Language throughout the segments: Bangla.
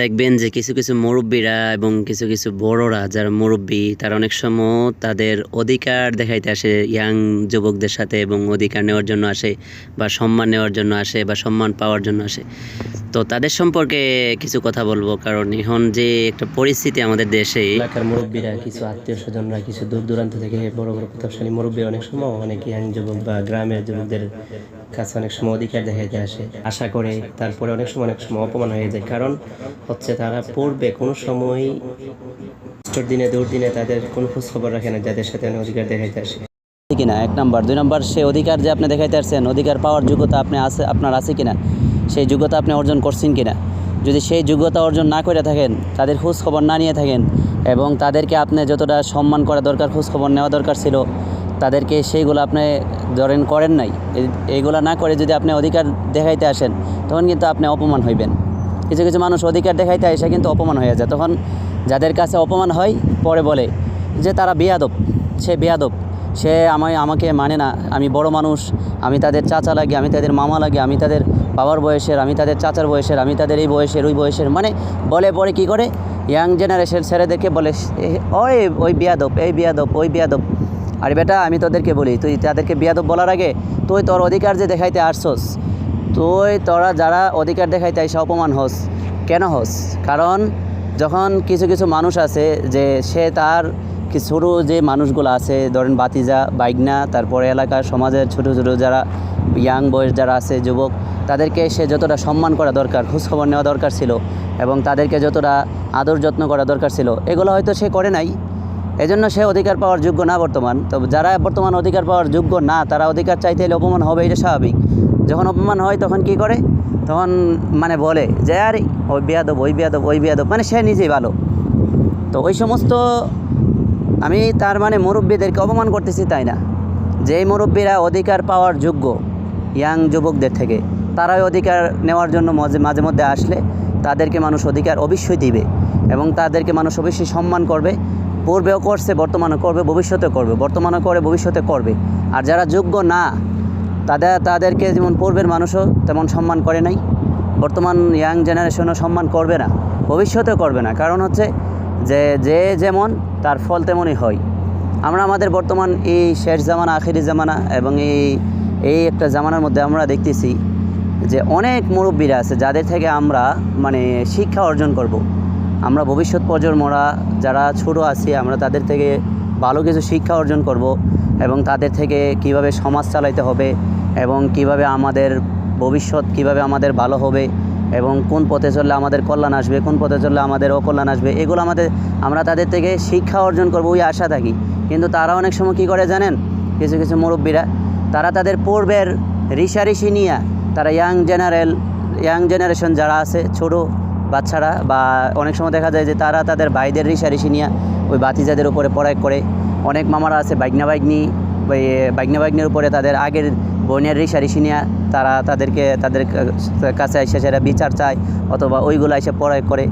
দেখবেন যে কিছু কিছু মুরব্বীরা এবং কিছু কিছু বড়রা যারা মুরব্বী, তারা অনেক সময় তাদের অধিকার দেখাইতে আসে ইয়াং যুবকদের সাথে এবং অধিকার নেওয়ার জন্য আসে বা সম্মান নেওয়ার জন্য আসে বা সম্মান পাওয়ার জন্য আসে। তো তাদের সম্পর্কে কিছু কথা বলব, কারণ এখন যে একটা পরিস্থিতি আমাদের দেশে এলাকার মুরব্বীরা, কিছু আত্মীয় স্বজনরা, কিছু দূর দূরান্ত থেকে বড় বড় প্রতাপশালী মুরব্বী অনেক সময় অনেক ইয়াং যুবক বা গ্রামের যুবকদের কাছে অনেক সময় অধিকার দেখাইতে আসে। আশা করে তারপরে অনেক সময় অনেক সময় অপমান হয়ে যায়। কারণ হচ্ছে তারা পূর্বে কোনো সময় দিনে দুর্দিনে তাদের কোনো খোঁজ খবর রাখে না, যাদের সাথে অধিকার দেখাইতে আসে। কিনা? এক নাম্বার। দুই নাম্বার, সে অধিকার যে আপনি দেখাইতে আসছেন, অধিকার পাওয়ার যোগ্যতা আপনি আছে, আপনার আছে কিনা? সেই যোগ্যতা আপনি অর্জন করছেন কিনা? যদি সেই যোগ্যতা অর্জন না করে থাকেন, তাদের খোঁজ খবর না নিয়ে থাকেন, এবং তাদেরকে আপনি যতটা সম্মান করা দরকার খোঁজ খবর নেওয়া দরকার ছিল, তাদেরকে সেইগুলো আপনি ধরেন করেন নাই। এই- এইগুলো না করে যদি আপনি অধিকার দেখাইতে আসেন, তখন কিন্তু আপনি অপমান হইবেন। কিছু কিছু মানুষ অধিকার দেখাইতে এসে কিন্তু অপমান হয়ে যায়। তখন যাদের কাছে অপমান হয়, পরে বলে যে তারা বেয়াদব, সে বেয়াদব, সে আমায় আমাকে মানে না, আমি বড় মানুষ, আমি তাদের চাচা লাগি, আমি তাদের মামা লাগি, আমি তাদের বাবার বয়সের, আমি তাদের চাচার বয়সের, আমি তাদের এই বয়সের, ওই বয়সের মানে বলে পরে কি করে? ইয়াং জেনারেশন ছেলেদেরকে বলে, "এ- ওই ওই বিয়াদব, এই বিয়াদব, ওই বিয়াদব। আর বেটা, আমি তোদেরকে বলি, তুই তাদেরকে বিয়াদব বলার আগে তুই তোর অধিকার যে দেখাইতে আসছস তুই, তোরা যারা অধিকার দেখায় তাই সে অপমান হস। কেন হস? কারণ যখন কিছু কিছু মানুষ আছে যে সে তার ছোটো যে মানুষগুলো আছে, ধরেন বাতিজা, বাইগনা, তারপরে এলাকার সমাজের ছোটো ছোটো যারা ইয়াং বয়স যারা আছে, যুবক, তাদেরকে সে যতটা সম্মান করা দরকার, খোঁজখবর নেওয়া দরকার ছিল এবং তাদেরকে যতটা আদর যত্ন করা দরকার ছিল, এগুলো হয়তো সে করে নাই। এজন্য সে অধিকার পাওয়ার যোগ্য না বর্তমান। তো যারা বর্তমান অধিকার পাওয়ার যোগ্য না, তারা অধিকার চাইতে হলে অপমান হবে, এটা স্বাভাবিক। যখন অপমান হয় তখন কি করে? তখন মানে বলে যে, আরে, ওই বিয়াদব ওই বিয়াদব ওই বিয়াদব। মানে সে নিজেই ভালো। তো ওই সমস্ত আমি তার মানে মুরব্বীদেরকে অপমান করতেছি তাই না? যেই মুরব্বীরা অধিকার পাওয়ার যোগ্য ইয়াং যুবকদের থেকে, তারাই অধিকার নেওয়ার জন্য মাঝে মাঝে মধ্যে আসলে তাদেরকে মানুষ অধিকার অবশ্যই দিবে এবং তাদেরকে মানুষ অবশ্যই সম্মান করবে। পূর্বেও করছে বর্তমানে করবে ভবিষ্যতে করবে বর্তমানে করে, ভবিষ্যতে করবে। আর যারা যোগ্য না তাদের, তাদেরকে যেমন পূর্বের মানুষও তেমন সম্মান করে নাই, বর্তমান ইয়াং জেনারেশনও সম্মান করবে না, ভবিষ্যতেও করবে না কারণ হচ্ছে যে যে যেমন, তার ফল তেমনই হয় আমরা আমাদের বর্তমান এই শেষ জামানা, আখেরি জামানা এবং এই এই একটা জামানার মধ্যে আমরা দেখতেছি যে অনেক মুরব্বীরা আছে যাদের থেকে আমরা মানে শিক্ষা অর্জন করব। আমরা ভবিষ্যৎ প্রজন্মরা যারা ছোট আছি, আমরা তাদের থেকে ভালো কিছু শিক্ষা অর্জন করব এবং তাদের থেকে কীভাবে সমাজ চালাইতে হবে এবং কীভাবে আমাদের ভবিষ্যৎ কীভাবে আমাদের ভালো হবে এবং কোন পথে চললে আমাদের কল্যাণ আসবে, কোন পথে চললে আমাদের অকল্যাণ আসবে, এগুলো আমাদের, আমরা তাদের থেকে শিক্ষা অর্জন করব, ওই আশা থাকি। কিন্তু তারা অনেক সময় কী করে জানেন? কিছু কিছু মুরব্বীরা, তারা তাদের পূর্বের ঋষাঋষি নিয়ে, তারা ইয়াং জেনারেল ইয়াং জেনারেশন যারা আছে, ছোটো বাচ্চারা বা অনেক সময় দেখা যায় যে তারা তাদের ভাইদের ঋষাঋষি নিয়ে, ওই বাতিজাদের উপরে পড়াই করে। অনেক মামারা আছে বাইগনা বাইগনি বাইগনা বাইগনির উপরে তাদের আগের বোনের ঋষাঋষি নিয়ে তারা তাদেরকে, তাদের কাছে এসে সেটা বিচার চায় অথবা ওইগুলো এসে পড়ায় করে।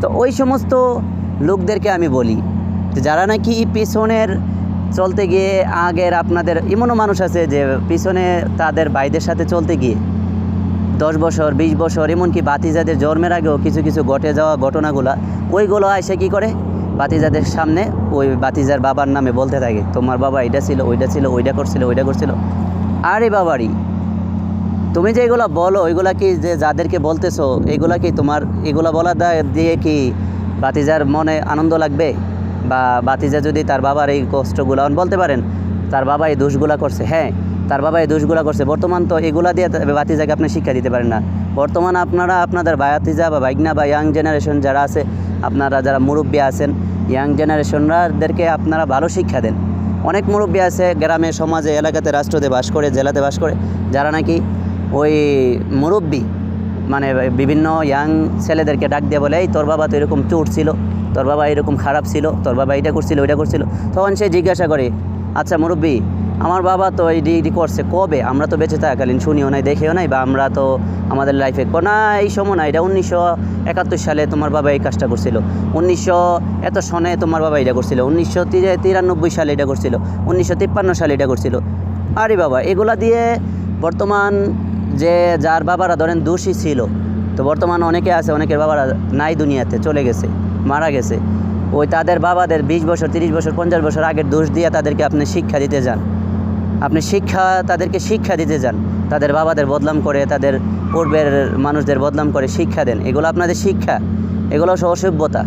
তো ওই সমস্ত লোকদেরকে আমি বলি যারা নাকি পিছনের চলতে গিয়ে আগের আপনাদের, এমনও মানুষ আছে যে পিছনে তাদের ভাইদের সাথে চলতে গিয়ে দশ বছর, বিশ বছর, এমনকি বাতিজাদের জন্মের আগেও কিছু কিছু ঘটে যাওয়া ঘটনাগুলা, ওইগুলো এসে কী করে? বাতিজাদের সামনে ওই বাতিজার বাবার নামে বলতে থাকে, তোমার বাবা এটা ছিল, ওইটা ছিল, ওইটা করছিল ওইটা করছিল। আরে বাবারই তুমি যে এগুলো বলো ওইগুলা কি যে যাদেরকে বলতেছো, এগুলা কি তোমার, এগুলা বলা দিয়ে কি বাতিজার মনে আনন্দ লাগবে? বা বাতিজা যদি তার বাবার এই কষ্টগুলো বলতে পারেন, তার বাবা এই দোষগুলা করছে হ্যাঁ তার বাবা এই দোষগুলা করছে, বর্তমান তো এগুলা দিয়ে বাতিজাকে আপনি শিক্ষা দিতে পারেন না। বর্তমান আপনারা, আপনাদের বাতিজা বা বাইগনা বা ইয়াং জেনারেশন যারা আছে, আপনারা যারা মুরব্বী আছেন ইয়াং জেনারেশনরাদেরকে আপনারা ভালো শিক্ষা দেন। অনেক মুরব্বী আছে গ্রামে, সমাজে, এলাকাতে রাষ্ট্রতে বাস করে, জেলাতে বাস করে। যারা নাকি ওই মুরব্বী মানে বিভিন্ন ইয়াং ছেলেদেরকে ডাক দিয়ে বলে, এই তোর বাবা তো এরকম চোর ছিল, তোর বাবা এরকম খারাপ ছিল, তোর বাবা এটা করছিল, ওইটা করছিল। তখন সে জিজ্ঞাসা করে আচ্ছা মুরব্বী আমার বাবা তো এই ডিগ্রি করছে কবে? আমরা তো বেঁচে থাকাকালীন শুনিও নাই, দেখেও নাই, বা আমরা তো আমাদের লাইফে না এই সময় না এটা উনিশশো একাত্তর সালে তোমার বাবা এই কাজটা করছিল। উনিশশো এত সনে তোমার বাবা এটা করছিল। উনিশশো তিরানব্বই সালে এটা করছিল। উনিশশো তিপ্পান্ন সালে এটা করছিল। আরে বাবা, এগুলা দিয়ে বর্তমান যে যার বাবারা ধরেন দোষী ছিল, তো বর্তমান অনেকে আছে, অনেকের বাবারা নাই দুনিয়াতে, চলে গেছে, মারা গেছে। ওই তাদের বাবাদের বিশ বছর, তিরিশ বছর, পঞ্চাশ বছর আগের দোষ দিয়ে তাদেরকে আপনি শিক্ষা দিতে যান। আপনি শিক্ষা, তাদেরকে শিক্ষা দিতে যান। তাদের বাবাদের বদনাম করে, তাদের পূর্বের মানুষদের বদনাম করে শিক্ষা দেন। এগুলো আপনাদের শিক্ষা। এগুলো অসভ্যতা।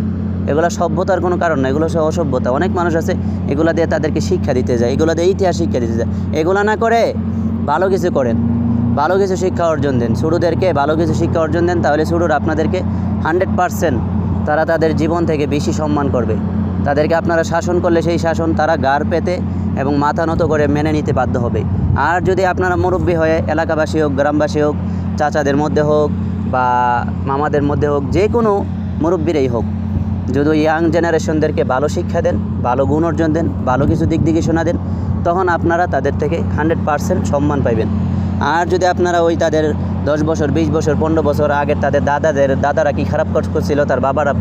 এগুলো সভ্যতার কোনো কারণ না, এগুলো অসভ্যতা। অনেক মানুষ আছে, এগুলো দিয়ে তাদেরকে শিক্ষা দিতে যায়, এগুলো দিয়ে ইতিহাস শিক্ষা দিতে যায়। এগুলো না করে ভালো কিছু করেন। ভালো কিছু শিক্ষা অর্জন দেন। শুরুদেরকে ভালো কিছু শিক্ষা অর্জন দেন, তাহলে শুরুর আপনাদেরকে হান্ড্রেড পারসেন্ট তারা তাদের জীবন থেকে বেশি সম্মান করবে। তাদেরকে আপনারা শাসন করলে সেই শাসন তারা গার পেতে এবং মাথা নত করে মেনে নিতে বাধ্য হবে। আর যদি আপনারা মুরব্বী হয়ে এলাকাবাসী হোক, গ্রামবাসী হোক, চাচাদের মধ্যে হোক বা মামাদের মধ্যে হোক, যে কোনো মুরব্বীরাই হোক, যদি ইয়াং জেনারেশনদেরকে ভালো শিক্ষা দেন, ভালো গুণ অর্জন দেন, ভালো কিছু দিক দিকে শোনা দেন, তখন আপনারা তাদের থেকে হান্ড্রেড পারসেন্ট সম্মান পাইবেন। আর যদি আপনারা ওই তাদের দশ বছর, বিশ বছর, পনেরো বছর আগের তাদের দাদাদের, দাদারা কি খারাপ কাজ করছিল, তার বাবারা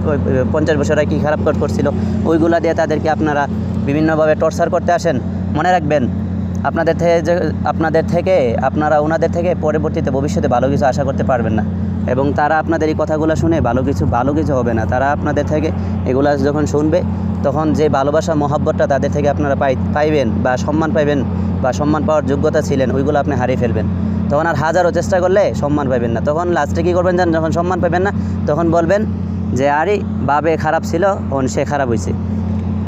পঞ্চাশ বছর আগে কী খারাপ কাজ করছিল, ওইগুলা দিয়ে তাদেরকে আপনারা বিভিন্নভাবে টর্চার করতে আসেন। মনে রাখবেন, আপনাদের থেকে যে, আপনাদের থেকে, আপনারা ওনাদের থেকে পরবর্তীতে ভবিষ্যতে ভালো কিছু আশা করতে পারবেন না। এবং তারা আপনাদের এই কথাগুলো শুনে ভালো কিছু ভালো কিছু হবে না। তারা আপনাদের থেকে এগুলা যখন শুনবে, তখন যে ভালোবাসা, মহাব্বতটা তাদের থেকে আপনারা পাই, পাইবেন বা সম্মান পাইবেন বা সম্মান পাওয়ার যোগ্যতা ছিলেন, ওইগুলো আপনি হারিয়ে ফেলবেন। তখন আর হাজারও চেষ্টা করলে সম্মান পাবেন না। তখন লাস্টে কী করবেন জান যখন সম্মান পাবেন না, তখন বলবেন যে, আরে বাবে খারাপ ছিল তখন সে খারাপ হয়েছে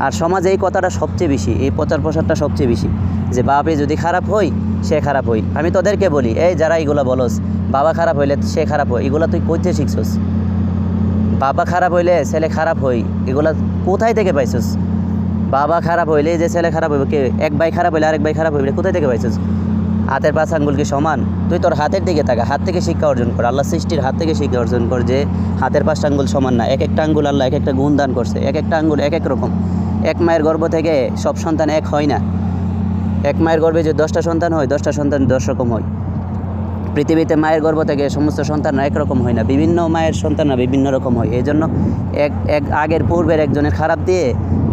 আর সমাজে এই কথাটা সবচেয়ে বেশি, এই প্রচার প্রসারটা সবচেয়ে বেশি, যে, বাপে যদি খারাপ হই, সে খারাপ হই। আমি তোদেরকে বলি, এই যারা এগুলো বলস, বাবা খারাপ হইলে সে খারাপ হয় এগুলো তুই কইতে শিখছস? বাবা খারাপ হইলে ছেলে খারাপ হই, এগুলা কোথায় থেকে পাইছস? বাবা খারাপ হইলে, যে ছেলে খারাপ হইবে, কে? এক ভাই খারাপ হইলে আরেক ভাই খারাপ হইবে, কোথায় থেকে পাইছস? হাতের পাঁচ আঙ্গুল কি সমান? তুই তোর হাতের দিকে থাকা হাত থেকে শিক্ষা অর্জন কর। আল্লাহ সৃষ্টির হাত থেকে শিক্ষা অর্জন কর যে, হাতের পাঁচটা আঙ্গুল সমান না। এক একটা আঙ্গুল আল্লাহ এক একটা গুণ দান করছে। এক একটা আঙ্গুল এক এক রকম। এক মায়ের গর্ভ থেকে সব সন্তান এক হয় না। এক মায়ের গর্ভে যে দশটা সন্তান হয়, দশটা সন্তান দশ রকম হয়। পৃথিবীতে মায়ের গর্ভ থেকে সমস্ত সন্তানরা একরকম হয় না। বিভিন্ন মায়ের সন্তানরা বিভিন্ন রকম হয়। এই জন্য এক এক আগের পূর্বের একজনের খারাপ দিয়ে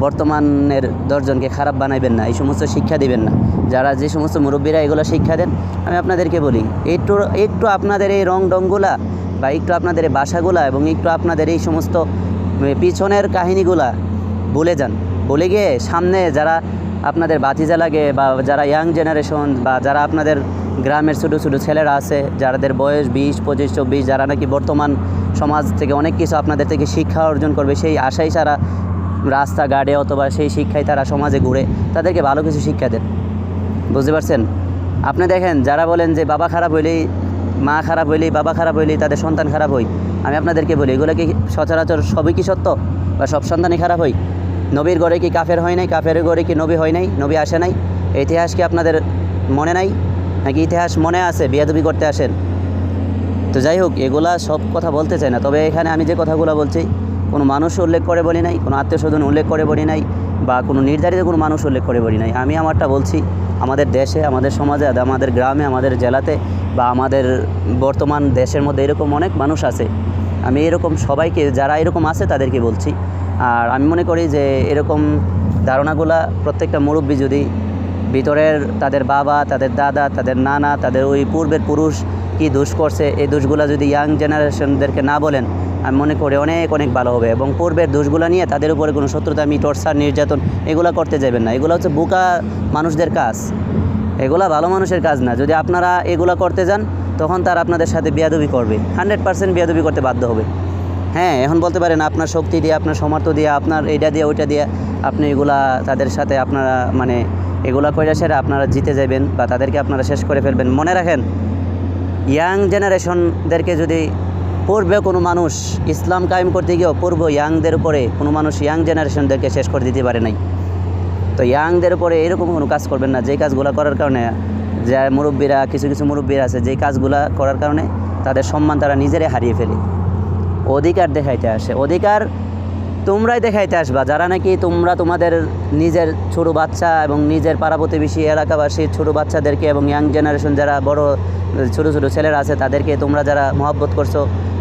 বর্তমানের দশজনকে খারাপ বানাইবেন না, এই সমস্ত শিক্ষা দিবেন না। যারা যে সমস্ত মুরব্বীরা এগুলো শিক্ষা দেন, আমি আপনাদেরকে বলি, একটু একটু আপনাদের এই রং ডংগুলা বা একটু আপনাদের এই বাসাগুলা এবং একটু আপনাদের এই সমস্ত পিছনের কাহিনীগুলা ভুলে যান। ভুলে গিয়ে সামনে যারা আপনাদের বাতিজা লাগে বা যারা ইয়াং জেনারেশন বা যারা আপনাদের গ্রামের ছোটো ছোটো ছেলেরা আছে, যাদের বয়স বিশ, পঁচিশ, চব্বিশ, যারা নাকি বর্তমান সমাজ থেকে অনেক কিছু আপনাদের থেকে শিক্ষা অর্জন করবে। সেই আশাই সারা রাস্তাঘাটে অথবা সেই শিক্ষায় তারা সমাজে ঘুরে তাদেরকে ভালো কিছু শিক্ষা দেন। বুঝতে পারছেন? আপনি দেখেন, যারা বলেন যে বাবা খারাপ হইলেই, মা খারাপ হইলেই, বাবা খারাপ হইলেই তাদের সন্তান খারাপ হই, আমি আপনাদেরকে বলি, এগুলো কি সচরাচর সবই কি সত্য? বা সব সন্তানই খারাপ হয় নবীর ঘরে কি কাফের হয় নাই, কাফের ঘরে কি নবী হয় নাই, নবী আসে নাই? ইতিহাস কি আপনাদের মনে নাই? নাকি ইতিহাস মনে আছে, বিয়াদবি করতে আসেন? তো যাই হোক, এগুলা সব কথা বলতে চাই না। তবে এখানে আমি যে কথাগুলো বলছি, কোনো মানুষ উল্লেখ করে বলি নাই, কোনো আত্মীয় স্বজন উল্লেখ করে বলি নাই, বা কোনো নির্ধারিত কোনো মানুষ উল্লেখ করে বলি নাই। আমি আমারটা বলছি, আমাদের দেশে, আমাদের সমাজে আমাদের গ্রামে, আমাদের জেলাতে, বা আমাদের বর্তমান দেশের মধ্যে এরকম অনেক মানুষ আছে। আমি এরকম সবাইকে, যারা এরকম আছে তাদেরকে বলছি। আর আমি মনে করি যে এরকম ধারণাগুলা প্রত্যেকটা মুরব্বী যদি ভিতরের তাদের বাবা, তাদের দাদা, তাদের নানা, তাদের ওই পূর্বের পুরুষ কি দোষ করছে? এই দোষগুলো যদি ইয়াং জেনারেশনদেরকে না বলেন, আমি মনে করি অনেক অনেক ভালো হবে। এবং পূর্বের দোষগুলো নিয়ে তাদের উপরে কোনো শত্রুতা মি টর্চার, নির্যাতন এগুলো করতে যাবেন না। এগুলো হচ্ছে বোকা মানুষদের কাজ। এগুলা ভালো মানুষের কাজ না। যদি আপনারা এগুলা করতে যান, তখন তার আপনাদের সাথে বিয়াদবি করবে। হান্ড্রেড পার্সেন্ট বিয়াদবি করতে বাধ্য হবে। হ্যাঁ এখন বলতে পারেন আপনার শক্তি দিয়ে, আপনার সমর্থ দিয়ে, আপনার এইটা দিয়ে, ওইটা দিয়ে আপনি এগুলা তাদের সাথে আপনারা মানে এগুলা কইরা সেরা আপনারা জিতে যাবেন বা তাদেরকে আপনারা শেষ করে ফেলবেন। মনে রাখেন ইয়াং জেনারেশনদেরকে যদি পূর্বে কোনো মানুষ ইসলাম কায়েম করতে গিয়েও পূর্ব ইয়াংদের উপরে কোনো মানুষ ইয়াং জেনারেশনদেরকে শেষ করে দিতে পারে নাই। তো ইয়াংদের উপরে এরকম কোনো কাজ করবেন না। যে কাজগুলো করার কারণে যে মুরব্বীরা, কিছু কিছু মুরব্বীরা আছে যে কাজগুলো করার কারণে তাদের সম্মান তারা নিজেরাই হারিয়ে ফেলে। অধিকার দেখাইতে আসে। অধিকার তোমরাই দেখাইতে আসবা। যারা নাকি তোমরা তোমাদের নিজের ছোটো বাচ্চা এবং নিজের পাড়া প্রতিবেশী এলাকাবাসীর ছোটো বাচ্চাদেরকে এবং ইয়াং জেনারেশন যারা বড়, ছোটো ছোটো ছেলেরা আছে, তাদেরকে তোমরা যারা মহব্বত করছ,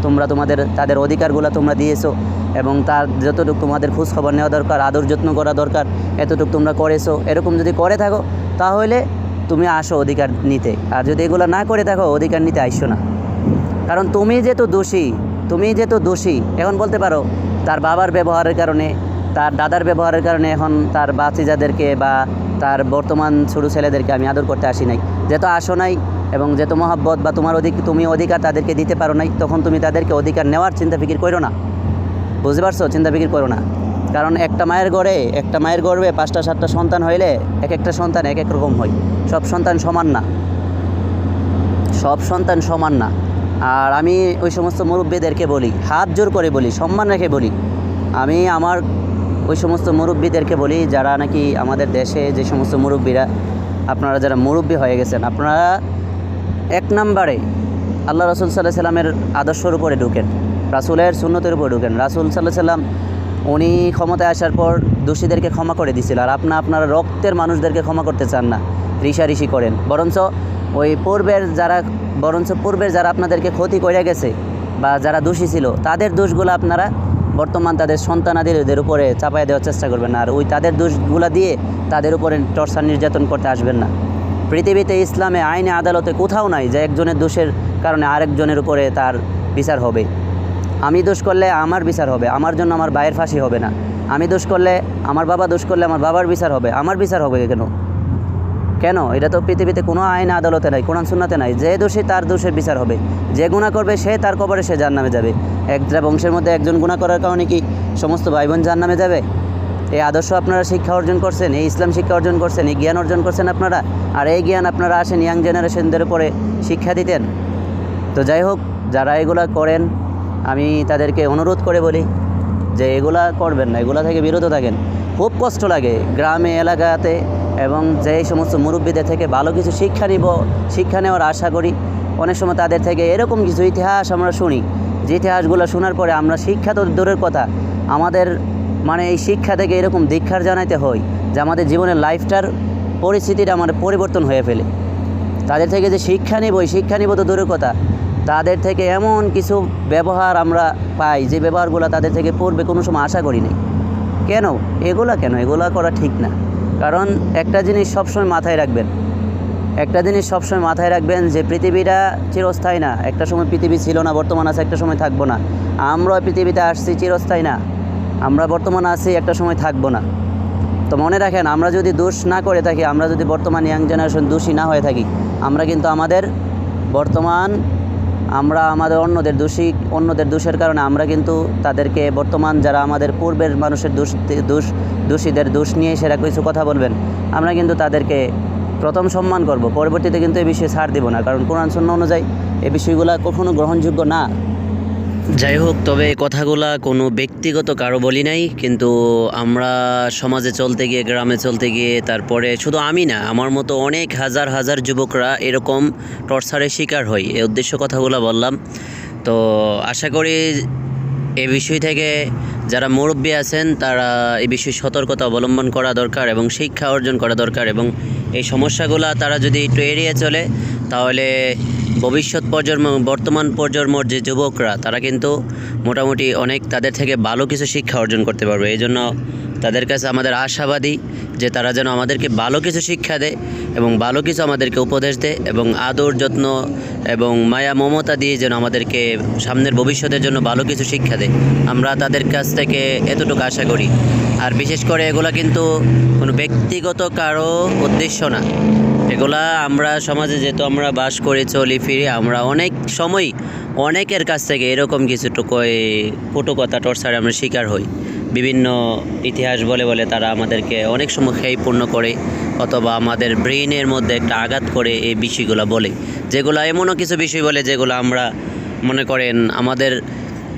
তোমরা তোমাদের, তাদের অধিকারগুলো তোমরা দিয়েছ এবং তার যতটুকু তোমাদের খোঁজ খবর নেওয়া দরকার, আদর যত্ন করা দরকার, এতটুকু তোমরা করেছ। এরকম যদি করে থাকো, তাহলে তুমি আসো অধিকার নিতে। আর যদি এগুলো না করে থাকো, অধিকার নিতে আইসো না। কারণ তুমি যেহেতু দোষী, তুমি যেহেতু দোষী, এখন বলতে পারো তার বাবার ব্যবহারের কারণে, তার দাদার ব্যবহারের কারণে এখন তার বাচিজাদেরকে বা তার বর্তমান ছোটো ছেলেদেরকে আমি আদর করতে আসি নাই। যেহেতু আসো নাই এবং যেহেতু মহাব্বত বা তোমার অধিক তুমি অধিকার তাদেরকে দিতে পারো নাই, তখন তুমি তাদেরকে অধিকার নেওয়ার চিন্তা ফিকির করো না। বুঝতে পারছ? চিন্তা ফিকির করো না। কারণ একটা মায়ের গড়ে, একটা মায়ের গর্বে পাঁচটা, সাতটা সন্তান হইলে এক একটা সন্তান এক এক রকম হয়। সব সন্তান সমান না। সব সন্তান সমান না। আর আমি ওই সমস্ত মুরব্বীদেরকে বলি, হাত জোর করে বলি, সম্মান রেখে বলি। আমি আমার ওই সমস্ত মুরব্বীদেরকে বলি, যারা নাকি আমাদের দেশে যে সমস্ত মুরব্বীরা, আপনারা যারা মুরব্বী হয়ে গেছেন, আপনারা এক নম্বরে আল্লাহ রসুল সাল্লাহ সাল্লামের আদর্শর উপরে ঢুকেন, রাসুলের সুন্নতের উপরে ঢুকেন। রাসুল সাল্লাহ সাল্লাম, উনি ক্ষমতায় আসার পর দোষীদেরকে ক্ষমা করে দিছিল, আর আপনা আপনারা রক্তের মানুষদেরকে ক্ষমা করতে চান না, ঋষাঋষি করেন। বরঞ্চ ওই পূর্বের যারা বরঞ্চ পূর্বের যারা আপনাদেরকে ক্ষতি করে গেছে বা যারা দোষী ছিল, তাদের দোষগুলো আপনারা বর্তমান তাদের সন্তানাদিদের উপরে চাপাই দেওয়ার চেষ্টা করবেন না। আর ওই তাদের দোষগুলো দিয়ে তাদের উপরে টর্চার নির্যাতন করতে আসবেন না। পৃথিবীতে ইসলামে, আইনে, আদালতে কোথাও নাই যে একজনের দোষের কারণে আরেকজনের উপরে তার বিচার হবে। আমি দোষ করলে আমার বিচার হবে, আমার জন্য আমার ভাইয়ের ফাঁসি হবে না। আমি দোষ করলে, আমার বাবা দোষ করলে আমার বাবার বিচার হবে, আমার বিচার হবে কেন? কেন? এটা তো পৃথিবীতে কোনো আইন আদালতে নাই, কোরআন সুন্নাতে নাই। যে দোষী তার দোষের বিচার হবে। যে গুণা করবে সে তার কবরে সে যার নামে যাবে। একটা বংশের মধ্যে একজন গুণা করার কারণে কি সমস্ত ভাই বোন যার নামে যাবে? এই আদর্শ আপনারা শিক্ষা অর্জন করছেন, এই ইসলাম শিক্ষা অর্জন করছেন, এই জ্ঞান অর্জন করছেন আপনারা? আর এই জ্ঞান আপনারা আসেন ইয়াং জেনারেশনদের উপরে শিক্ষা দিতেন। তো যাই হোক, যারা এগুলা করেন, আমি তাদেরকে অনুরোধ করে বলি যে এগুলা করবেন না। এগুলা থেকে বিরত থাকেন। খুব কষ্ট লাগে। গ্রামে, এলাকাতে এবং যে সমস্ত মুরব্বীদের থেকে ভালো কিছু শিক্ষা নিব, শিক্ষা নেওয়ার আশা করি, অনেক সময় তাদের থেকে এরকম কিছু ইতিহাস আমরা শুনি। যে ইতিহাসগুলো শোনার পরে আমরা শিক্ষা তো দূরের কথা, আমাদের মানে এই শিক্ষা থেকে এরকম দীক্ষার জানাইতে হয় যে আমাদের জীবনের লাইফটার পরিস্থিতিটা আমাদের পরিবর্তন হয়ে ফেলে। তাদের থেকে যে শিক্ষা নিব, এই শিক্ষা নিব তো দূরের কথা, তাদের থেকে এমন কিছু ব্যবহার আমরা পাই যে ব্যবহারগুলো তাদের থেকে পূর্বে কোনো সময় আশা করি নাই। কেন? এগুলা কেন? এগুলা করা ঠিক না। কারণ একটা জিনিস সবসময় মাথায় রাখবেন। একটা জিনিস সবসময় মাথায় রাখবেন যে পৃথিবীটা চিরস্থায়ী না। একটা সময় পৃথিবী ছিল না, বর্তমান আছে, একটা সময় থাকব না। আমরা পৃথিবীতে আসছি চিরস্থায়ী না। আমরা বর্তমান আছি, একটা সময় থাকব না। তো মনে রাখেন, আমরা যদি দোষ না করে থাকি, আমরা যদি বর্তমান ইয়াং জেনারেশন দোষী না হয়ে থাকি, আমরা কিন্তু আমাদের বর্তমান আমরা আমাদের অন্যদের দোষী, অন্যদের দোষের কারণে আমরা কিন্তু তাদেরকে বর্তমান যারা আমাদের পূর্বের মানুষের দোষ দোষ, দোষীদের দোষ নিয়ে সেরা কিছু কথা বলবেন, আমরা কিন্তু তাদেরকে প্রথম সম্মান করব। পরবর্তীতে কিন্তু এই বিষয়ে ছাড় দিব না। কারণ কোরআন শূন্য অনুযায়ী এই বিষয়গুলো কখনো গ্রহণযোগ্য না। যাই হোক, তবে কথাগুলা কোনো ব্যক্তিগত কারও বলি নাই, কিন্তু আমরা সমাজে চলতে গিয়ে, গ্রামে চলতে গিয়ে, তারপরে শুধু আমি না, আমার মতো অনেক হাজার হাজার যুবকরা এরকম টর্চারের শিকার হয় এই উদ্দেশ্য কথাগুলো বললাম। তো আশা করি এ বিষয় থেকে যারা মুরব্বী আছেন, তারা এই বিষয়ে সতর্কতা অবলম্বন করা দরকার এবং শিক্ষা অর্জন করা দরকার এবং এই সমস্যাগুলো তারা যদি একটু এড়িয়ে চলে, তাহলে ভবিষ্যৎ প্রজন্ম, বর্তমান প্রজন্মর যে যুবকরা, তারা কিন্তু মোটামুটি অনেক তাদের থেকে ভালো কিছু শিক্ষা অর্জন করতে পারবে। এই জন্য তাদের কাছে আমাদের আশাবাদী যে তারা যেন আমাদেরকে ভালো কিছু শিক্ষা দেয় এবং ভালো কিছু আমাদেরকে উপদেশ দেয় এবং আদর, যত্ন এবং মায়া, মমতা দিয়ে যেন আমাদেরকে সামনের ভবিষ্যতের জন্য ভালো কিছু শিক্ষা দেয়। আমরা তাদের কাছ থেকে এতটুকু আশা করি। আর বিশেষ করে এগুলা কিন্তু কোনো ব্যক্তিগত কারও উদ্দেশ্য না। এগুলা আমরা সমাজে যেহেতু আমরা বাস করে, চলি, ফিরি, আমরা অনেক সময় অনেকের কাছ থেকে এরকম কিছুটুকু কটুকতা, টর্চারে আমরা শিকার হই। বিভিন্ন ইতিহাস বলে বলে তারা আমাদেরকে অনেক সময় খেয়পূর্ণ করে অথবা আমাদের ব্রেইনের মধ্যে একটা আঘাত করে এই বিষয়গুলো বলে। যেগুলো এমনও কিছু বিষয় বলে যেগুলো আমরা মনে করেন আমাদের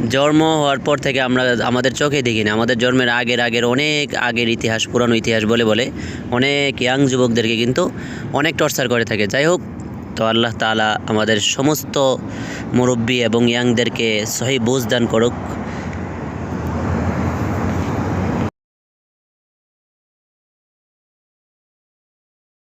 জন্ম হওয়ার পর থেকে আমরা আমাদের চোখে দেখি না আমাদের জন্মের আগের আগের, অনেক আগের ইতিহাস, পুরানো ইতিহাস বলে বলে অনেক ইয়াং যুবকদেরকে কিন্তু অনেক টর্চার করে থাকে। যাই হোক, তো আল্লাহ তালা আমাদের সমস্ত মুরব্বী এবং ইয়াংদেরকে সহি বুঝ দান করুক।